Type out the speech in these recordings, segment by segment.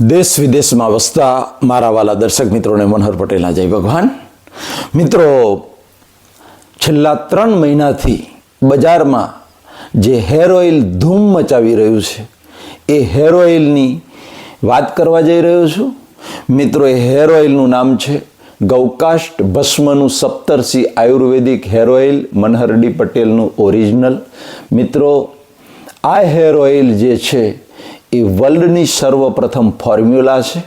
દેશ વિદેશમાં વસતા મારા વાલા દર્શક મિત્રોને મનહર પટેલના જય ભગવાન. મિત્રો, છેલ્લા ત્રણ મહિનાથી બજારમાં જે હેર ઓઇલ ધૂમ મચાવી રહ્યું છે, એ હેર ઓઇલની વાત કરવા જઈ રહ્યો છું. મિત્રો, એ હેર ઓઇલનું નામ છે ગૌકાષ્ટ ભસ્મનું સપ્તર્ષિ આયુર્વેદિક હેર ઓઇલ, મનહરડી પટેલનું ઓરિજિનલ. મિત્રો, આ હેર ઓઇલ જે છે એ વર્લ્ડની સર્વપ્રથમ ફોર્મ્યુલા છે.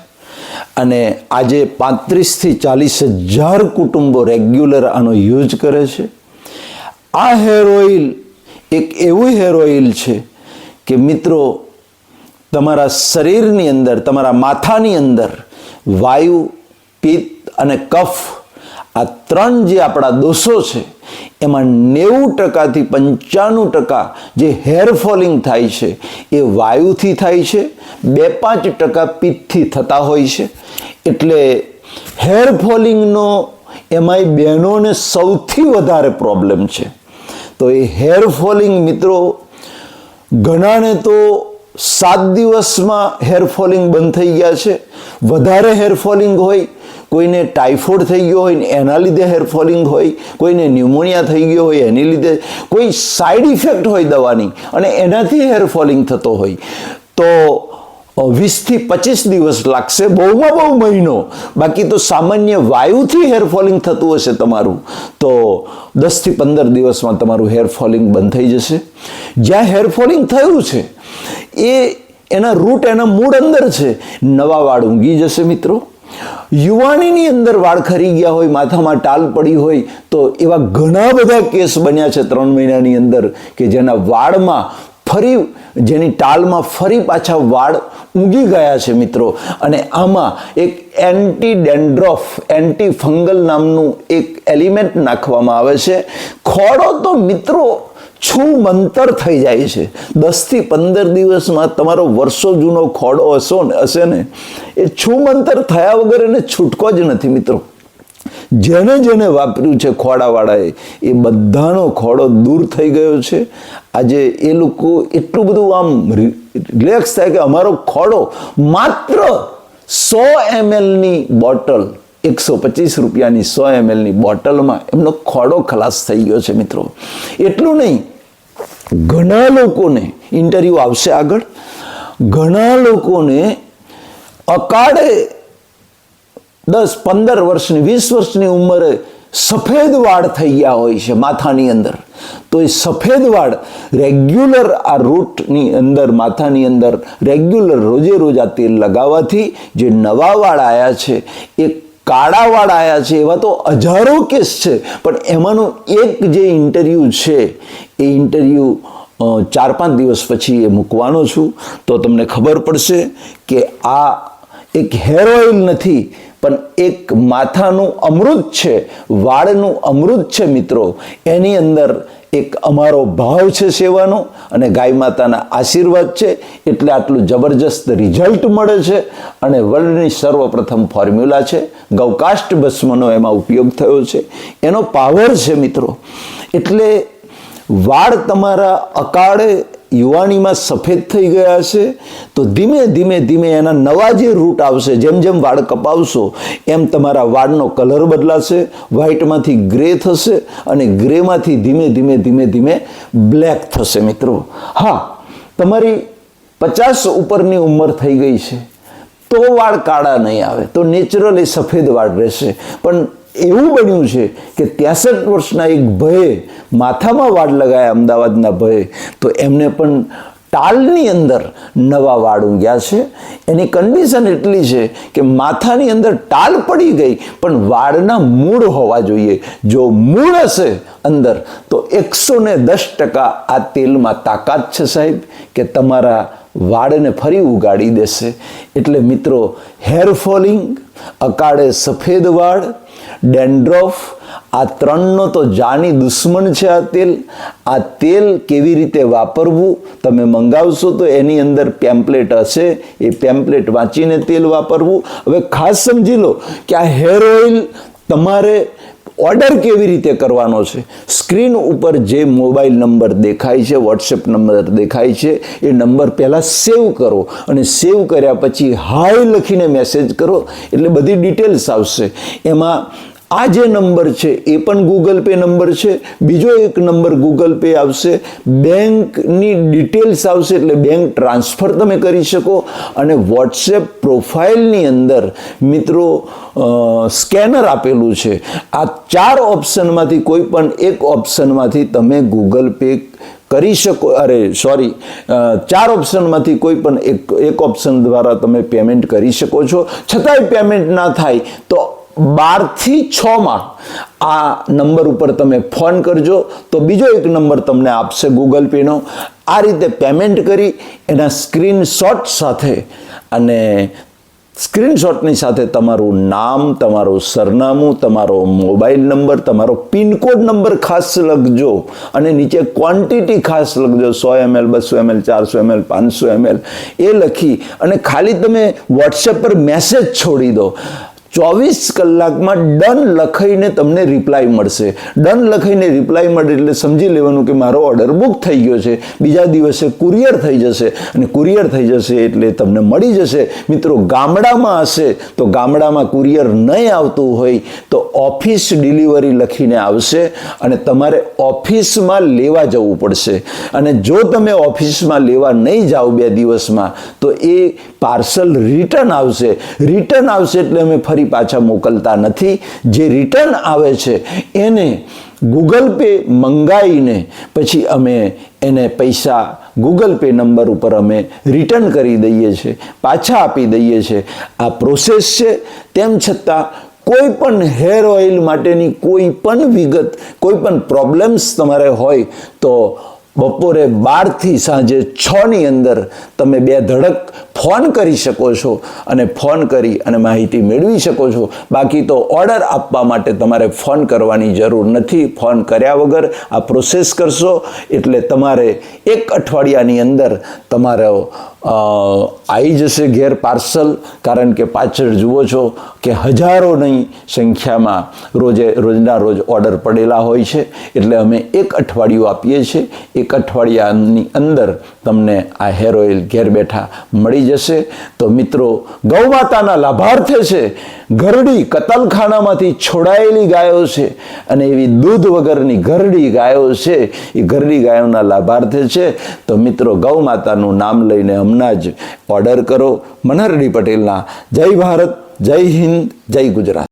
અને આજે પાંત્રીસથી ચાલીસ હજાર કુટુંબો રેગ્યુલર આનો યુઝ કરે છે. આ હેર ઓઇલ એક એવું હેર ઓઇલ છે કે મિત્રો, તમારા શરીરની અંદર, તમારા માથાની અંદર વાયુ, પિત્ત અને કફ આ ત્રણ જે આપણા દોષો છે એમાં નેવું ટકાથી પંચાણું ટકા જે હેર ફોલિંગ થાય છે, એ વાયુથી થાય છે, બે પાંચ ટકા પિત્તથી થતા હોય છે. એટલે હેર ફોલિંગનો એમાંય બહેનોને સૌથી વધારે પ્રોબ્લેમ છે. તો એ હેર ફોલિંગ મિત્રો, ઘણાને તો સાત દિવસમાં હેર ફોલિંગ બંધ થઈ ગયા છે. વધારે હેર ફોલિંગ હોય કોઈને ટાઇફોઇડ થઈ ગયો હોય એના લીધે હેર ફોલિંગ હોય, કોઈને ન્યુમોનિયા થઈ ગયો હોય એની લીધે કોઈ સાઈડ ઇફેક્ટ હોય દવાની અને એનાથી હેર ફોલિંગ થતો હોય. તો વીસથી પચીસ દિવસ લાગશે બહુમાં બહુ મહિનો. બાકી તો સામાન્ય વાયુથી હેર ફોલિંગ થતું હશે તમારું. તો દસથી પંદર દિવસમાં તમારું હેર ફોલિંગ બંધ થઈ જશે. જ્યાં હેર ફોલિંગ થયું છે, એ એના રૂટ એના મૂળ અંદર છે. નવા વાળ ઊંઘી જશે મિત્રો. યુવાનીની અંદર વાળ ખરી ગયા હોય, માથામાં ટાલ પડી હોય, તો એવા ઘણા બધા કેસ બન્યા છે ત્રણ મહિનાની અંદર કે જેના વાળમાં ફરી, જેની ટાલમાં ફરી પાછા વાળ ઊંઘી ગયા છે મિત્રો. અને આમાં એક એન્ટી ડેન્ડ્રોફ એન્ટી ફંગલ નામનું એક એલિમેન્ટ નાખવામાં આવે છે. ખોડો તો મિત્રો છું મંતર થઈ જાય છે. દસથી પંદર દિવસમાં તમારો વર્ષો જૂનો ખોડો હશો ને, હશે ને, એ છું મંતર થયા વગર એને છૂટકો જ નથી મિત્રો. જેને જેને વાપર્યું છે ખોડાવાળાએ, એ બધાનો ખોડો દૂર થઈ ગયો છે. આજે એ લોકો એટલું બધું આમ રિલેક્સ થાય કે અમારો ખોડો માત્ર સો એમએલની બોટલ, એકસો પચીસ રૂપિયાની સો એમએલની બોટલમાં એમનો ખોડો ખલાસ થઈ ગયો છે મિત્રો. એટલું નહીં ઘણા લોકોને ઇન્ટરવ્યૂ આવશે આગળ. ઘણા લોકોને અકાળે દસ, પંદર વર્ષની, વીસ વર્ષની ઉંમરે સફેદ વાળ થઈ ગયા હોય છે માથાની અંદર. તો એ સફેદ વાળ રેગ્યુલર આ રૂટની અંદર, માથાની અંદર રેગ્યુલર રોજે રોજ આ તેલ લગાવવાથી જે નવા વાળ આવ્યા છે, એ કાળા વાળ આવ્યા છે, એવા તો હજારો કેસ છે. પણ એમાંનો એક જે ઇન્ટરવ્યૂ છે, એ ઇન્ટરવ્યૂ ચાર પાંચ દિવસ પછી એ મૂકવાનો છું. તો તમને ખબર પડશે કે આ એક હેર ઓઇલ નથી પણ એક માથાનું અમૃત છે, વાળનું અમૃત છે મિત્રો. એની અંદર એક અમારો ભાવ છે સેવાનો અને ગાય માતાના આશીર્વાદ છે, એટલે આટલું જબરજસ્ત રિઝલ્ટ મળે છે અને વર્લ્ડની સર્વપ્રથમ ફોર્મ્યુલા છે, ગૌકાષ્ટ ભસ્મનો એમાં ઉપયોગ થયો છે. એનો પાવર છે મિત્રો. એટલે વાળ તમારા અકાળે યુવાનીમાં સફેદ થઈ ગયા છે તો ધીમે ધીમે ધીમે એના નવા જે રૂટ આવશે, જેમ જેમ વાળ કપાવશો, એમ તમારા વાળનો કલર બદલાશે, વ્હાઇટમાંથી ગ્રે થશે અને ગ્રેમાંથી ધીમે ધીમે ધીમે ધીમે બ્લેક થશે મિત્રો. હા, તમારી પચાસ ઉપરની ઉંમર થઈ ગઈ છે, તો વાળ કાળા નહીં આવે, તો નેચરલી સફેદ વાળ રહેશે. પણ એવું બન્યું છે કે ત્યાસઠ વર્ષના એક ભયે માથામાં વાળ લગાયા અમદાવાદના ભયે, તો એમને પણ ટાલની અંદર નવા વાળ ઊંઘ્યા છે. એની કન્ડિશન એટલી છે કે માથાની અંદર ટાલ પડી ગઈ, પણ વાળના મૂળ હોવા જોઈએ. જો મૂળ હશે અંદર, તો એકસો ને દસ ટકા આ તેલમાં તાકાત છે સાહેબ, કે તમારા વાળને ફરી ઉગાડી દેશે. એટલે મિત્રો હેર ફોલિંગ અકાળે સફેદ વાળ ડેન્ડ્રોફ, આ ત્રણનો તો જાની દુશ્મન છે આ તેલ. આ તેલ કેવી રીતે વાપરવું તમે મંગાવશો તો એની અંદર પેમ્પલેટ હશે, એ પેમ્પલેટ વાંચીને તેલ વાપરવું. હવે ખાસ સમજી લો કે આ હેર ઓઇલ તમારે ઓર્ડર કેવી રીતે કરવાનો છે? સ્ક્રીન ઉપર જે મોબાઈલ નંબર દેખાય છે વોટ્સએપ નંબર દેખાય છે, એ નંબર પહેલાં સેવ કરો અને સેવ કર્યા પછી હાય લખીને મેસેજ કરો. એટલે બધી ડિટેલ્સ આવશે. એમાં આ જે નંબર છે, એ પણ ગૂગલ પે નંબર છે. બીજો એક નંબર ગૂગલ પે આવશે. બેંકની ડિટેલ્સ આવશે એટલે બેંક ટ્રાન્સફર તમે કરી શકો. અને વોટ્સએપ પ્રોફાઇલની અંદર મિત્રો સ્કેનર આપેલું છે. આ ચાર ઓપ્શનમાંથી કોઈ પણ એક ઓપ્શનમાંથી તમે ગૂગલ પે કરી શકો. અરે સોરી ચાર ઓપ્શનમાંથી કોઈ પણ એક એક ઓપ્શન દ્વારા તમે પેમેન્ટ કરી શકો છો. છતાંય પેમેન્ટ ના થાય તો બારથી છમાં આ નંબર ઉપર તમે ફોન કરજો. તો બીજો એક નંબર તમને આપશે ગૂગલ પેનો આ રીતે પેમેન્ટ કરી એના સ્ક્રીનશોટ સાથે અને સ્ક્રીનશોટની સાથે તમારું નામ, તમારું સરનામું, તમારો મોબાઈલ નંબર તમારો પિનકોડ નંબર ખાસ લખજો. અને નીચે ક્વોન્ટિટી ખાસ લખજો. સો એમએલ બસો એમએલ ચારસો એમએલ પાંચસો એમએલ એ લખી અને ખાલી તમે વોટ્સએપ પર મેસેજ છોડી દો. ચોવીસ કલાકમાં ડન લખાઈને તમને રિપ્લાય મળશે. ડન લખાઈને રિપ્લાય મળે એટલે સમજી લેવાનું કે મારો ઓર્ડર બુક થઈ ગયો છે. બીજા દિવસે કુરિયર થઈ જશે અને કુરિયર થઈ જશે એટલે તમને મળી જશે. મિત્રો, ગામડામાં હશે તો ગામડામાં કુરિયર નહીં આવતું હોય તો ઓફિસ ડિલિવરી લખીને આવશે અને તમારે ઓફિસમાં લેવા જવું પડશે. અને જો તમે ઓફિસમાં લેવા નહીં જાઓ બે દિવસમાં, તો એ પાર્સલ રિટર્ન આવશે. રિટર્ન આવશે એટલે અમે ફરી પાછા મોકલતા નથી. જે રિટર્ન આવે છે, એને ગૂગલ પે મંગાવીને પછી અમે એને પૈસા ગૂગલ પે નંબર ઉપર અમે રિટર્ન કરી દઈએ છીએ, પાછા આપી દઈએ છીએ. આ પ્રોસેસ છે. તેમ છતાં કોઈ પણ હેર ઓઇલ માટેની કોઈ પણ વિગત, કોઈ પણ પ્રોબ્લેમ્સ તમારે હોય તો બપોરે બારથી સાંજે છની અંદર તમે બે ધડક ફોન કરી શકો છો અને ફોન કરી અને માહિતી મેળવી શકો છો. બાકી તો ઓર્ડર આપવા માટે તમારે ફોન કરવાની જરૂર નથી. ફોન કર્યા વગર આ પ્રોસેસ કરશો. એટલે તમારે એક અઠવાડિયાની અંદર તમારો આવી જશે ઘેર પાર્સલ. કારણ કે પાછળ જુઓ છો કે હજારોની સંખ્યામાં રોજે, રોજના રોજ ઓર્ડર પડેલા હોય છે. એટલે અમે એક અઠવાડિયું આપીએ છીએ. એક અઠવાડિયાની અંદર તમને આ હેર ઓઇલ ઘેર બેઠા મળી જશે તો મિત્રો ગૌમાતાના લાભાર્થે છે ઘરડી કતલખાનામાંથી છોડાયેલી ગાયો છે અને એવી દૂધ વગરની ઘરડી ગાયો છે. એ ઘરડી ગાયોના લાભાર્થે છે. તો મિત્રો ગૌ માતાનું નામ લઈને હમણાં જ ઓર્ડર કરો. મનહરડી પટેલના. જય ભારત, જય હિન્દ, જય ગુજરાત.